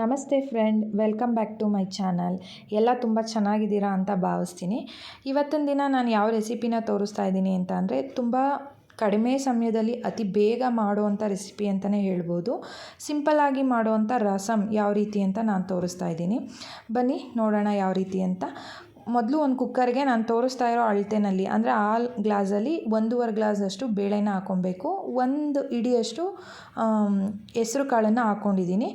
ನಮಸ್ತೆ friend, welcome back to my channel. ಎಲ್ಲ ತುಂಬ ಚೆನ್ನಾಗಿದ್ದೀರಾ ಅಂತ ಭಾವಿಸ್ತೀನಿ. ಇವತ್ತಿನ ದಿನ ನಾನು ಯಾವ ರೆಸಿಪಿನ ತೋರಿಸ್ತಾ ಇದ್ದೀನಿ ಅಂತ ಅಂದರೆ, ತುಂಬ ಕಡಿಮೆ ಸಮಯದಲ್ಲಿ ಅತಿ ಬೇಗ ಮಾಡುವಂಥ ರೆಸಿಪಿ ಅಂತಲೇ ಹೇಳ್ಬೋದು. ಸಿಂಪಲ್ಲಾಗಿ ಮಾಡುವಂಥ ರಸಮ್ ಯಾವ ರೀತಿ ಅಂತ ನಾನು ತೋರಿಸ್ತಾ ಇದ್ದೀನಿ. ಬನ್ನಿ, ನೋಡೋಣ ಯಾವ ರೀತಿ ಅಂತ. ಮೊದಲು ಒಂದು ಕುಕ್ಕರ್ಗೆ ನಾನು ತೋರಿಸ್ತಾ ಇರೋ ಅಳತೆನಲ್ಲಿ, ಅಂದರೆ ಆ ಗ್ಲಾಸಲ್ಲಿ ಒಂದೂವರೆ ಗ್ಲಾಸಷ್ಟು ಬೇಳೆನ ಹಾಕ್ಕೊಬೇಕು ಒಂದು ಇಡಿಯಷ್ಟು ಹೆಸ್ರು ಕಾಳನ್ನು ಹಾಕ್ಕೊಂಡಿದ್ದೀನಿ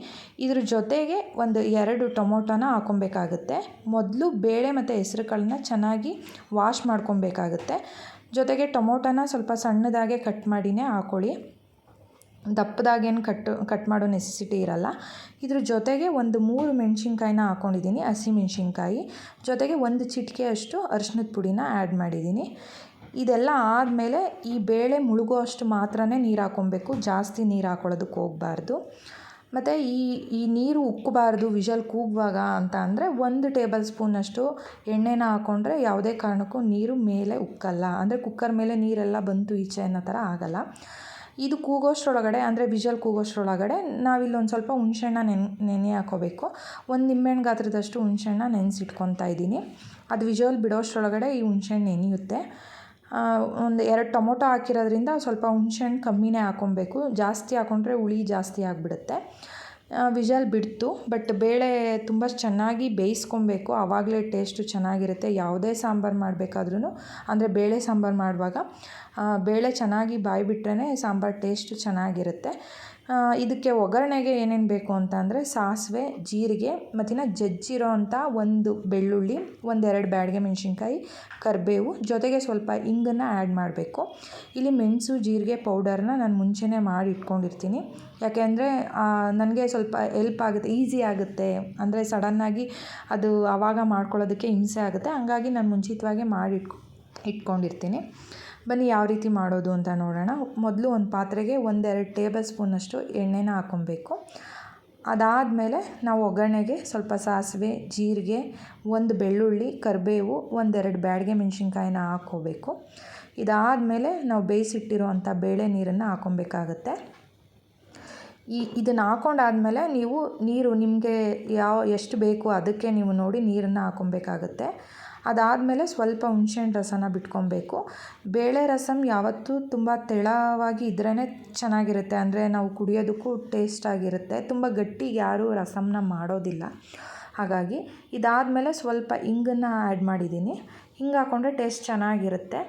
ಇದ್ರ ಜೊತೆಗೆ ಒಂದು ಎರಡು ಟೊಮೊಟೊನ ಹಾಕ್ಕೊಬೇಕಾಗುತ್ತೆ ಮೊದಲು ಬೇಳೆ ಮತ್ತು ಹೆಸ್ರು ಕಾಳನ್ನ ಚೆನ್ನಾಗಿ ವಾಶ್ ಮಾಡ್ಕೊಬೇಕಾಗುತ್ತೆ. ಜೊತೆಗೆ ಟೊಮೊಟೊನ ಸ್ವಲ್ಪ ಸಣ್ಣದಾಗೆ ಕಟ್ ಮಾಡಿನೇ ಹಾಕ್ಕೊಳ್ಳಿ ದಪ್ಪದಾಗೇನು ಕಟ್ ಕಟ್ ಮಾಡೋ ನೆಸೆಸಿಟಿ ಇರಲ್ಲ. ಇದ್ರ ಜೊತೆಗೆ ಒಂದು ಮೂರು ಮೆಣಸಿನ್ಕಾಯಿನ ಹಾಕ್ಕೊಂಡಿದ್ದೀನಿ ಹಸಿಮೆಣ್ಸಿನ್ಕಾಯಿ ಜೊತೆಗೆ ಒಂದು ಚಿಟಿಕೆಯಷ್ಟು ಅರಿಶಿನದ ಪುಡಿನ ಆ್ಯಡ್ ಮಾಡಿದ್ದೀನಿ. ಇದೆಲ್ಲ ಆದಮೇಲೆ ಈ ಬೇಳೆ ಮುಳುಗೋ ಅಷ್ಟು ಮಾತ್ರನೇ ನೀರು ಹಾಕ್ಕೊಬೇಕು ಜಾಸ್ತಿ ನೀರು ಹಾಕ್ಕೊಳ್ಳೋದಕ್ಕೆ ಹೋಗಬಾರ್ದು. ಮತ್ತು ಈ ಈ ನೀರು ಉಕ್ಕಬಾರ್ದು, ವಿಷಲ್ ಕೂಗುವಾಗ ಅಂತ ಅಂದರೆ ಒಂದು ಟೇಬಲ್ ಸ್ಪೂನಷ್ಟು ಎಣ್ಣೆನ ಹಾಕ್ಕೊಂಡ್ರೆ ಯಾವುದೇ ಕಾರಣಕ್ಕೂ ನೀರು ಮೇಲೆ ಉಕ್ಕಲ್ಲ. ಅಂದರೆ ಕುಕ್ಕರ್ ಮೇಲೆ ನೀರೆಲ್ಲ ಬಂತು ಈಚೆ ಅನ್ನೋ ಥರ ಆಗೋಲ್ಲ. ಇದು ಕೂಗೋಷ್ಟ್ರೊಳಗಡೆ, ಅಂದರೆ ವಿಷಲ್ ಕೂಗೋಷ್ಟ್ರೊಳಗಡೆ ನಾವಿಲ್ಲೊಂದು ಸ್ವಲ್ಪ ಹುಣ್ಸೆಹಣ್ಣ ನೆನೆ ನೆನೆ ಹಾಕೋಬೇಕು. ಒಂದು ನಿಂಬೆಹಣ್ಣು ಗಾತ್ರದಷ್ಟು ಹುಣ್ಸೆಹಣ್ಣ ನೆನೆಸಿಟ್ಕೊತಾ ಇದ್ದೀನಿ. ಅದು ವಿಷಲ್ ಬಿಡೋಷ್ಟ್ರೊಳಗಡೆ ಈ ಹುಣ್ಸೆಹಣ್ಣು ನೆನೆಯುತ್ತೆ. ಒಂದು ಎರಡು ಟೊಮೊಟೊ ಹಾಕಿರೋದ್ರಿಂದ ಸ್ವಲ್ಪ ಹುಣ್ಸೆಹಣ್ಣು ಕಮ್ಮಿನೇ ಹಾಕ್ಕೊಬೇಕು ಜಾಸ್ತಿ ಹಾಕೊಂಡ್ರೆ ಹುಳಿ ಜಾಸ್ತಿ ಆಗಿಬಿಡುತ್ತೆ. ವಿಷಲ್ ಬಿಡ್ತು ಬಟ್ ಬೇಳೆ ತುಂಬ ಚೆನ್ನಾಗಿ ಬೇಯಿಸ್ಕೊಬೇಕು. ಆವಾಗಲೇ ಟೇಸ್ಟು ಚೆನ್ನಾಗಿರುತ್ತೆ. ಯಾವುದೇ ಸಾಂಬಾರು ಮಾಡಬೇಕಾದ್ರೂ ಅಂದರೆ ಬೇಳೆ ಸಾಂಬಾರು ಮಾಡುವಾಗ ಬೇಳೆ ಚೆನ್ನಾಗಿ ಬಾಯಿ ಬಿಟ್ರೇ ಸಾಂಬಾರು ಟೇಸ್ಟು ಚೆನ್ನಾಗಿರುತ್ತೆ. ಇದಕ್ಕೆ ಒಗ್ಗರಣೆಗೆ ಏನೇನು ಬೇಕು ಅಂತ ಅಂದರೆ ಸಾಸಿವೆ, ಜೀರಿಗೆ, ಮತ್ತಿನ್ನು ಜಜ್ಜಿರೋ ಅಂಥ ಒಂದು ಬೆಳ್ಳುಳ್ಳಿ, ಒಂದೆರಡು ಬ್ಯಾಡಗೆ ಮೆಣಸಿನ್ಕಾಯಿ, ಕರಿಬೇವು, ಜೊತೆಗೆ ಸ್ವಲ್ಪ ಇಂಗನ್ನು ಆ್ಯಡ್ ಮಾಡಬೇಕು. ಇಲ್ಲಿ ಮೆಣಸು, ಜೀರಿಗೆ ಪೌಡರ್ನ ನಾನು ಮುಂಚೆನೇ ಮಾಡಿ ಇಟ್ಕೊಂಡಿರ್ತೀನಿ. ಯಾಕೆಂದರೆ ನನಗೆ ಸ್ವಲ್ಪ ಎಲ್ಪ್ ಆಗುತ್ತೆ ಈಸಿ ಆಗುತ್ತೆ. ಅಂದರೆ ಸಡನ್ನಾಗಿ ಅದು ಆವಾಗ ಮಾಡ್ಕೊಳ್ಳೋದಕ್ಕೆ ಹಿಂಸೆ ಆಗುತ್ತೆ. ಹಂಗಾಗಿ ನಾನು ಮುಂಚಿತವಾಗಿ ಮಾಡಿ ಇಟ್ಕೊ, ಇಟ್ಕೊಂಡಿರ್ತೀನಿ. ಬನ್ನಿ ಯಾವ ರೀತಿ ಮಾಡೋದು ಅಂತ ನೋಡೋಣ. ಮೊದಲು ಒಂದು ಪಾತ್ರೆಗೆ ಒಂದೆರಡು ಟೇಬಲ್ ಸ್ಪೂನಷ್ಟು ಎಣ್ಣೆನ ಹಾಕ್ಕೊಬೇಕು. ಅದಾದಮೇಲೆ ನಾವು ಒಗ್ಗರಣೆಗೆ ಸ್ವಲ್ಪ ಸಾಸಿವೆ, ಜೀರಿಗೆ, ಒಂದು ಬೆಳ್ಳುಳ್ಳಿ, ಕರಿಬೇವು, ಒಂದೆರಡು ಬ್ಯಾಡಗೆ ಮೆಣಸಿನ್ಕಾಯಿನ ಹಾಕ್ಕೋಬೇಕು. ಇದಾದಮೇಲೆ ನಾವು ಬೇಯಿಸಿಟ್ಟಿರೋವಂಥ ಬೇಳೆ ನೀರನ್ನು ಹಾಕ್ಕೊಬೇಕಾಗತ್ತೆ. ಈ ಇದನ್ನು ಹಾಕೊಂಡಾದಮೇಲೆ ನೀವು ನೀರು ನಿಮಗೆ ಯಾವ ಎಷ್ಟು ಬೇಕು ಅದಕ್ಕೆ ನೀವು ನೋಡಿ ನೀರನ್ನು ಹಾಕ್ಕೊಬೇಕಾಗತ್ತೆ. ಅದಾದಮೇಲೆ ಸ್ವಲ್ಪ ಹುಣ್ಸೆಹಣ್ಣು ರಸನ ಬಿಟ್ಕೊಬೇಕು. ಬೇಳೆ ರಸಮ್ ಯಾವತ್ತೂ ತುಂಬ ತೆಳವಾಗಿ ಇದ್ರೇ ಚೆನ್ನಾಗಿರುತ್ತೆ. ಅಂದರೆ ನಾವು ಕುಡಿಯೋದಕ್ಕೂ ಟೇಸ್ಟಾಗಿರುತ್ತೆ ತುಂಬ ಗಟ್ಟಿಗೆ ಯಾರೂ ರಸಮ್ನ ಮಾಡೋದಿಲ್ಲ. ಹಾಗಾಗಿ ಇದಾದಮೇಲೆ ಸ್ವಲ್ಪ ಇಂಗನ್ನು ಆ್ಯಡ್ ಮಾಡಿದ್ದೀನಿ. ಹಿಂಗೆ ಹಾಕ್ಕೊಂಡ್ರೆ ಟೇಸ್ಟ್ ಚೆನ್ನಾಗಿರುತ್ತೆ.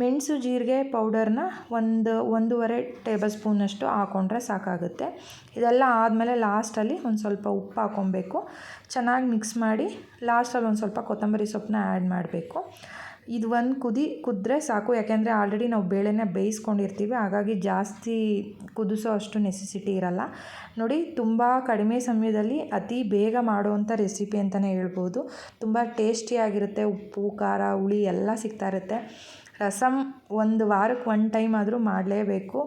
ಮೆಣಸು ಜೀರಿಗೆ ಪೌಡರ್ನ ಒಂದು, ಒಂದೂವರೆ ಟೇಬಲ್ ಸ್ಪೂನಷ್ಟು ಹಾಕ್ಕೊಂಡ್ರೆ ಸಾಕಾಗುತ್ತೆ. ಇದೆಲ್ಲ ಆದಮೇಲೆ ಲಾಸ್ಟಲ್ಲಿ ಒಂದು ಸ್ವಲ್ಪ ಉಪ್ಪು ಹಾಕ್ಕೊಬೇಕು ಚೆನ್ನಾಗಿ ಮಿಕ್ಸ್ ಮಾಡಿ ಲಾಸ್ಟಲ್ಲಿ ಒಂದು ಸ್ವಲ್ಪ ಕೊತ್ತಂಬರಿ ಸೊಪ್ಪನ್ನ ಆ್ಯಡ್ ಮಾಡಬೇಕು. ಇದು ಒಂದು ಕುದಿ ಕುದ್ರೆ ಸಾಕು. ಯಾಕೆಂದರೆ ಆಲ್ರೆಡಿ ನಾವು ಬೇಳೆನ ಬೇಯಿಸ್ಕೊಂಡಿರ್ತೀವಿ. ಹಾಗಾಗಿ ಜಾಸ್ತಿ ಕುದಿಸೋ ಅಷ್ಟು ನೆಸೆಸಿಟಿ ಇರಲ್ಲ. ನೋಡಿ, ತುಂಬ ಕಡಿಮೆ ಸಮಯದಲ್ಲಿ ಅತಿ ಬೇಗ ಮಾಡುವಂಥ ರೆಸಿಪಿ ಅಂತಲೇ ಹೇಳ್ಬೋದು. ತುಂಬ ಟೇಸ್ಟಿಯಾಗಿರುತ್ತೆ ಉಪ್ಪು, ಖಾರ, ಹುಳಿ ಎಲ್ಲ ಸಿಗ್ತಾ ಇರುತ್ತೆ. ರಸಮ್ ಒಂದು ವಾರಕ್ಕೆ ಒನ್ ಟೈಮ್ ಆದರೂ ಮಾಡಲೇಬೇಕು.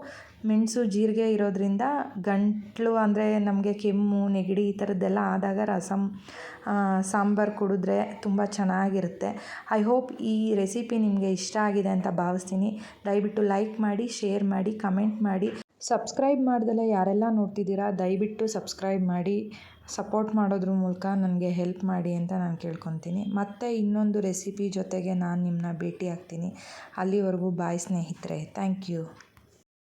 ಮೆಣಸು ಜೀರಿಗೆ ಇರೋದರಿಂದ ಗಂಟಲು ಅಂದರೆ ನಮಗೆ ಕೆಮ್ಮು, ನೆಗಡಿ ಈ ಥರದ್ದೆಲ್ಲ ಆದಾಗ ರಸಮ್ ಸಾಂಬಾರು ಕುಡಿದ್ರೆ ತುಂಬ ಚೆನ್ನಾಗಿರುತ್ತೆ. ಐ ಹೋಪ್ ಈ ರೆಸಿಪಿ ನಿಮಗೆ ಇಷ್ಟ ಆಗಿದೆ ಅಂತ ಭಾವಿಸ್ತೀನಿ. ದಯವಿಟ್ಟು ಲೈಕ್ ಮಾಡಿ ಶೇರ್ ಮಾಡಿ ಕಮೆಂಟ್ ಮಾಡಿ. ಸಬ್ಸ್ಕ್ರೈಬ್ ಮಾಡ್ದಲೇ ಯಾರೆಲ್ಲ ನೋಡ್ತಿದ್ದೀರಾ, ದಯವಿಟ್ಟು ಸಬ್ಸ್ಕ್ರೈಬ್ ಮಾಡಿ. ಸಪೋರ್ಟ್ ಮಾಡೋದ್ರ ಮೂಲಕ ನನಗೆ ಹೆಲ್ಪ್ ಮಾಡಿ ಅಂತ ನಾನು ಕೇಳ್ಕೊತೀನಿ. ಮತ್ತೆ ಇನ್ನೊಂದು ರೆಸಿಪಿ ಜೊತೆಗೆ ನಾನು ನಿಮ್ಮನ್ನ ಭೇಟಿ ಆಗ್ತೀನಿ. ಅಲ್ಲಿವರೆಗೂ ಬಾಯ್ ಸ್ನೇಹಿತರೆ. Thank you